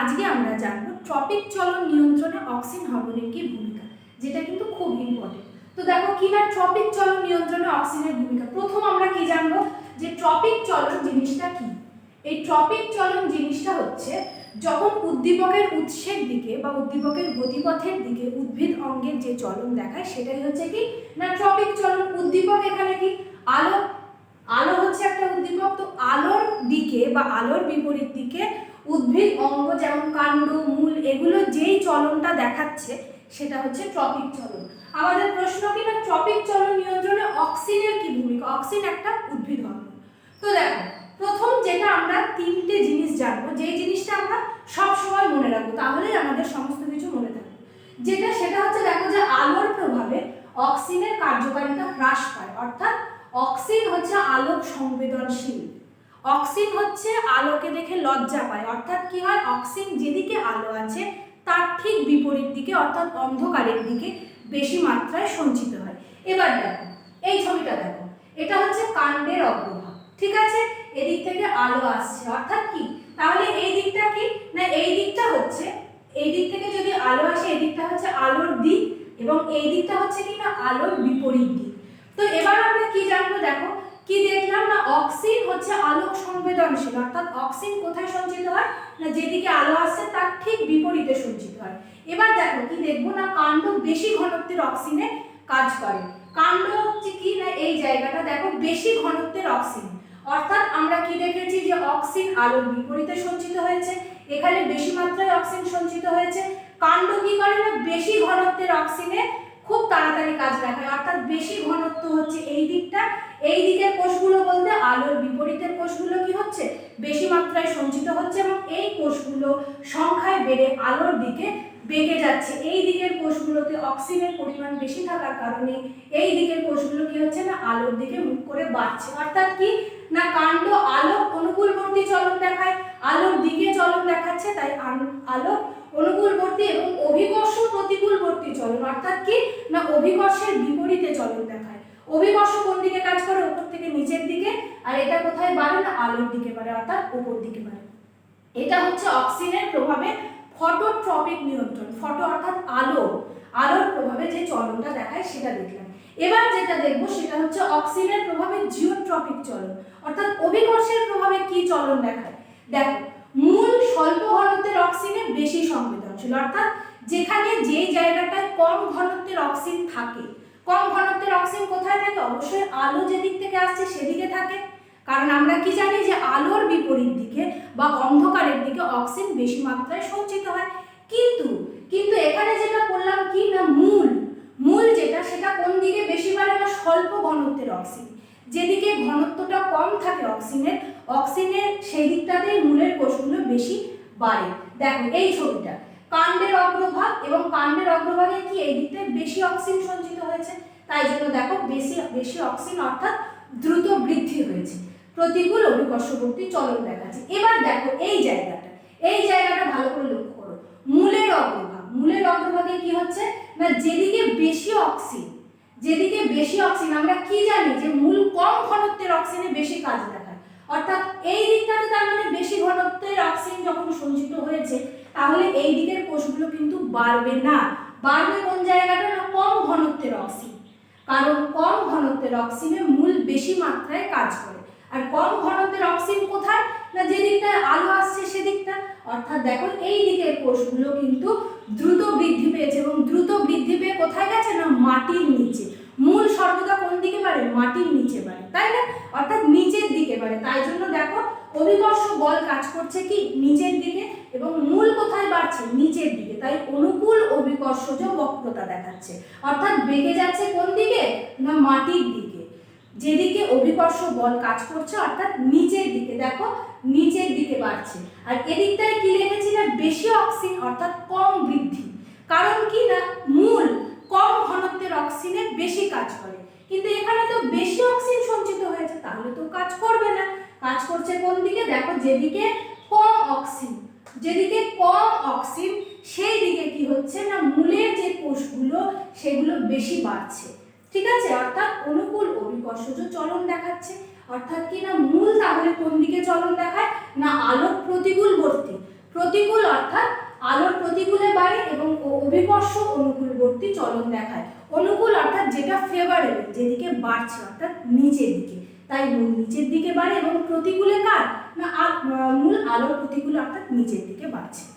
আজকে আমরা জানব ট্রপিক চলন নিয়ন্ত্রণে অক্সিন হরমোনের কি ভূমিকা, যেটা কিন্তু খুব ইম্পর্টেন্ট তো দেখো কি না ট্রপিক চলন নিয়ন্ত্রণে অক্সিনের ভূমিকা? প্রথম আমরা কি জানব? যে ট্রপিক চলন জিনিসটা কি? এই ট্রপিক চলন জিনিসটা হচ্ছে যখন উদ্দীপকের উৎসের দিকে বা উদ্দীপকের গতিপথের দিকে উদ্ভিদ অঙ্গের যে চলন দেখায়, সেটাই হচ্ছে কি? না, ট্রপিক চলন উদ্দীপক এখানে কি? আলো আলো হচ্ছে একটা উদ্দীপক, তো আলোর দিকে বা আলোর বিপরীত দিকে উদ্ভিদ, অঙ্গ যেমন কাণ্ড, মূল, এগুলো যেই চলনটা দেখাচ্ছে সেটা হচ্ছে ট্রপিক চলন। আমাদের প্রশ্ন কি, না ট্রপিক চলন নিয়ন্ত্রণে অক্সিনের কি ভূমিকা? অক্সিন একটা উদ্ভিদ হরমোন তো দেখো, প্রথম যেটা আমরা তিনটে জিনিস জানব যে জিনিসটা আমরা সব সময় মনে রাখব, তাহলেই আমাদের সমস্ত কিছু মনে থাকবে। যেটা, সেটা হচ্ছে দেখো যে আলোর প্রভাবে অক্সিনের কার্যকারিতা হ্রাস পায়, অর্থাৎ অক্সিন হচ্ছে আলোক সংবেদনশীল। অক্সিন হচ্ছে আলোকে দেখে লজ্জা পায়। অর্থাৎ কি হয়? অক্সিন যেদিকে আলো আছে, তার ঠিক বিপরীত দিকে, অর্থাৎ অন্ধকারের দিকে বেশি মাত্রায় সঞ্চিত হয়। এবার দেখো, এই ছবিটা দেখো। এটা হচ্ছে কাণ্ডের অগ্রভাগ, ঠিক আছে? এদিক থেকে আলো আসছে। অর্থাৎ কি? তাহলে এই দিকটা কি? না, এই দিকটা হচ্ছে, এই দিক থেকে যদি আলো আসে, এই দিকটা হচ্ছে আলোর দিক এবং এই দিকটা হচ্ছে কি না? আলোর বিপরীত দিক। তো এবার আমরা কি জানব দেখো, কি দেখলাম না অক্সিন হচ্ছে আলোক সংবেদনশীল, অর্থাৎ অক্সিন কোথায় সঞ্চিত হয়? না যেদিকে আলো আসছে তার ঠিক বিপরীতে সঞ্চিত হয়। এবার দেখো কি দেখব না, কাণ্ড বেশি ঘনত্বের অক্সিনে কাজ করে। কাণ্ড হচ্ছে কি না এই জায়গাটা দেখো, বেশি ঘনত্বের অক্সিন। অর্থাৎ আমরা কি দেখেছি যে অক্সিন আলোর বিপরীতে সঞ্চিত হয়েছে, এখানে বেশি মাত্রায় অক্সিন সঞ্চিত হয়েছে। কাণ্ড কি করে না বেশি ঘনত্বের অক্সিনে খুব তাড়াতাড়ি কাজ দেখায় অর্থাৎ বেশি ঘনত্ব হচ্ছে এই দিকটা এই দিকের কোষগুলো বলতে আলোর বিপরীতের কোষগুলো কি হচ্ছে? বেশি মাত্রায় সঞ্চিত হচ্ছে এবং এই কোষগুলো সংখ্যায় বেড়ে আলোর দিকে বেঁকে যাচ্ছে। এই দিকের কোষগুলোতে অক্সিজেনের পরিমাণ বেশি থাকার কারণে এই দিকের কোষগুলো কি হচ্ছে না, আলোর দিকে মুখ করে বাড়ছে। অর্থাৎ কি? না, কাণ্ড আলো অনুকূলবর্তী চলন দেখায়, আলোর দিকে চলন দেখাচ্ছে, তাই আলো অনুকূলবর্তী এবং অভিকর্ষ প্রতিকূলবর্তী চলন। অর্থাৎ কি? না, অভিকর্ষের বিপরীতে চলন দেখায়। অভিকর্ষ কোন দিকে কাজ করে? উপর থেকে নিচের দিকে। আর এটা কোথায় বাড়ে না? আলোর দিকে বাড়ে, অর্থাৎ উপর দিকে বাড়ে। এটা হচ্ছে অক্সিজেনের প্রভাবে ফটোট্রপিক নিয়ন্ত্রণ। ফটো অর্থাৎ আলো। আলোর প্রভাবে যে চলনটা দেখায়, সেটা দেখলাম। এবার যেটা দেখব, সেটা হচ্ছে অক্সিজেনের প্রভাবে জিওট্রপিক চলন। অর্থাৎ অভিকর্ষের প্রভাবে কি চলন দেখায়? দেখো, মূল স্বল্প ঘনত্বের অক্সিজেন বেশি সংবেদনশীল। অর্থাৎ যেখানে যেই জায়গাটায় কম ঘনত্বের অক্সিজেন থাকে কম ঘনত্বের অক্সিজেন কোথায় থাকে? অবশ্যই আলো যেদিক থেকে আসছে সেদিকে থাকে। কারণ আমরা কি জানি যে আলোর বিপরীত দিকে বা অন্ধকারের দিকে অক্সিজেন বেশি মাত্রায় সঞ্চিত হয়। কিন্তু কিন্তু এখানে যেটা বললাম কি না মূল? মূল যেটা, সেটা কোন দিকে বেশি বাড়ে না স্বল্প ঘনত্বের অক্সিজেন যেদিকে ঘনত্বটা কম থাকে অক্সিজেনের অক্সিজেনের সেই দিকটাতেই মূলের কোষগুলো বেশি বাড়ে। দেখো, এই ছবিটা। কাণ্ডের অগ্রভাগ এবং কাণ্ডের অগ্রভাগে কি এই দিকটায় বেশি অক্সিজেন সঞ্চিত হয়েছে। তাই জন্য দেখো বেশি বেশি অক্সিজেন অর্থাৎ দ্রুত বৃদ্ধি হয়েছে। প্রতিকূল অভিকর্ষবর্তী চলন দেখাচ্ছে। এবার দেখো এই জায়গাটা। এই জায়গাটা ভালো করে লক্ষ্য করো। মূলের অগ্রভাগ। মূলের অগ্রভাগে কি হচ্ছে? না, যেদিকে বেশি অক্সিজেন যেদিকে বেশি অক্সিজেন আমরা কি জানি যে মূল কম ঘনত্বের অক্সিজেনে বেশি কাজ দেখায়। অর্থাৎ এই দিকটাতে তার মানে বেশি ঘনত্বের অক্সিজেন যখন সঞ্চিত হয়েছে, তাহলে এই দিকের কোষগুলো কিন্তু বাড়বে না। বাড়বে কোন জায়গাটা না কম ঘনত্বের অক্সিজেন কারণ কম ঘনত্বের অক্সিজেনে মূল বেশি মাত্রায় কাজ করে। আর কম ঘনত্বের অক্সিজেন কোথায়? না যে দিকটায় আলো আসছে সেদিকটা। অর্থাৎ দেখো, এই দিকের কোষগুলো কিন্তু দ্রুত বৃদ্ধি পেয়েছে এবং দ্রুত বৃদ্ধি পেয়ে কোথায় গেছে? না মাটির নিচে। মূল সর্বদা কোন দিকে বাড়ে? মাটির নিচে বাড়ে। তাই না? অর্থাৎ নিচের দিকে বাড়ে। তাই জন্য দেখো অভিকর্ষ বল কাজ করছে কি নিচের দিকে এবং মূল কোথায় বাড়ছে? নিচের দিকে। তাই অনুকূল অভিকর্ষজ বক্রতা দেখাচ্ছে। অর্থাৎ বেঁকে যাচ্ছে কোন দিকে না মাটির দিকে? যেদিকে অভিকর্ষ বল কাজ করছে, অর্থাৎ নিচের দিকে। দেখো, নিচের দিকে বাড়ছে। আর এদিকটায় কি লিখেছি না? বেশি অক্সিজেন অর্থাৎ কম বৃদ্ধি। কারণ কি না? মূল কম ঘনত্বের অক্সিজেনে বেশি কাজ করে। কিন্তু এখানে তো বেশি অক্সিজেন সঞ্চিত হয়েছে, তাহলে তো কাজ করবে না। কাজ করছে কোন দিকে? দেখো, যেদিকে কম অক্সিজেন যেদিকে কম অক্সিজেন সেই দিকে কি হচ্ছে না, মূলের যে কোষগুলো, সেগুলো বেশি বাড়ছে। ঠিক আছে? অর্থাৎ অনুকূল অভিকর্ষজ চলন দেখাচ্ছে, অর্থাৎ কি না, মূল তাহলে কোন দিকে চলন দেখায়? না আলোক প্রতিকূলবর্তী প্রতিকূল অর্থাৎ আলোর প্রতিকূলে বাড়ে এবং অভিকর্ষ অনুকূলবর্তী চলন দেখায়। অনুকূল অর্থাৎ যেটা ফেভারেবল যেদিকে বাড়ছে, অর্থাৎ নিচের দিকে। তাই মূল নিচের দিকে বাড়ে এবং প্রতিকূলে কার? না মূল আলোর প্রতিকূল অর্থাৎ নিচের দিকে বাড়ছে।